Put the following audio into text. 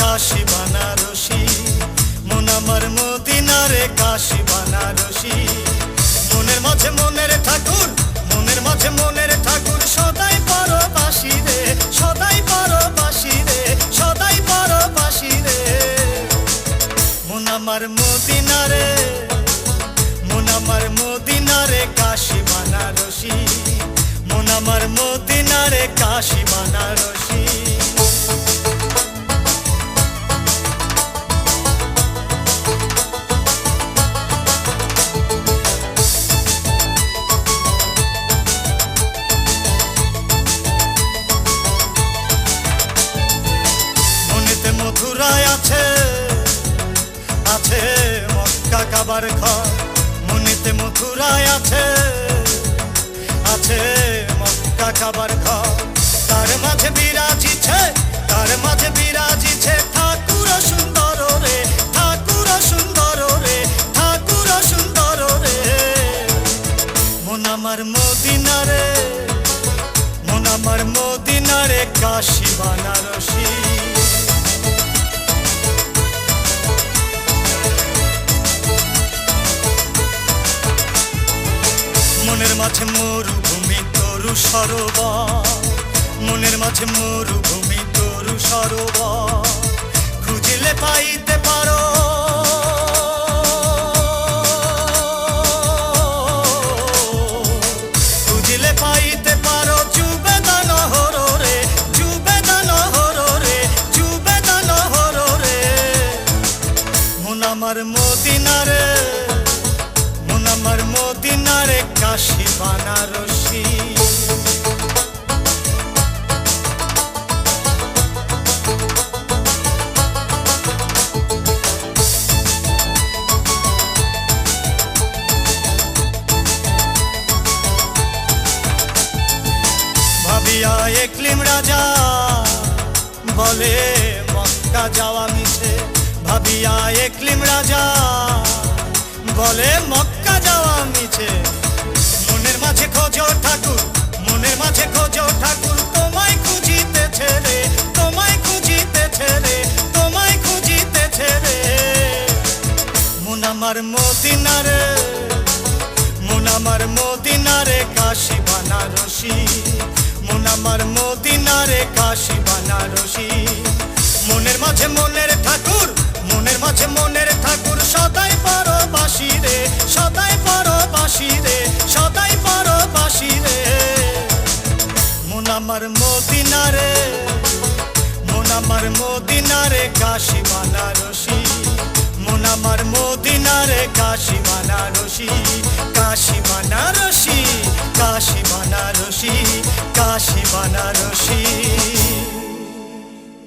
কাশি বানারসি। মন আমার মদিনারে কাশি বানারসি। মনের মাঝে মনের ঠাকুর, মনের মাঝে মনের ঠাকুর, সদাই পরবাসী রে, সদাই পরবাসী রে, সদাই পরবাসী রে। মন আমার মদিনারে, মন আমার মদিনারে কাশি বানারসি। মন আমার মদিনারে কাশি বানারসি। মথুরায় আছে আছে মক্কা কাবার ঘর। মনেতে মথুরায় আছে আমার মদিনারে, মন আমার মদিনারে কাশি বানারসি। মনের মাঝে মরুভূমি তরু সরোবর, মনের মাঝে মরুভূমি তরু সরোবর। খুঁজিলে পাইতে পারো আমার মদিনারে মন আমার মদিনারে কাশি বানারসি। ভাবিয়া একলিম রাজা বলে মক্কা যাওয়া ভাবিয়া একলিম রাজা। বলে, মক্কা যাওয়া মিছে। মনের মাঝে খোঁজো ঠাকুর, মনের মাঝে খোঁজো ঠাকুর। তোমায় খুঁজিতেছে রে, তোমায় খুঁজিতেছে রে, তোমায় খুঁজিতেছে রে। মন আমার মদিনারে মন আমার মদিনারে কাশি বানারসি। মন আমার মদিনারে কাশি বানারসি। মনের মাঝে মনের আমার মদিনারে, মন আমার মদিনারে কাশি বানারসি মন আমার মদিনারে কাশি বানারসি কাশি বানারসি কাশি বানারসি কাশি বানারসি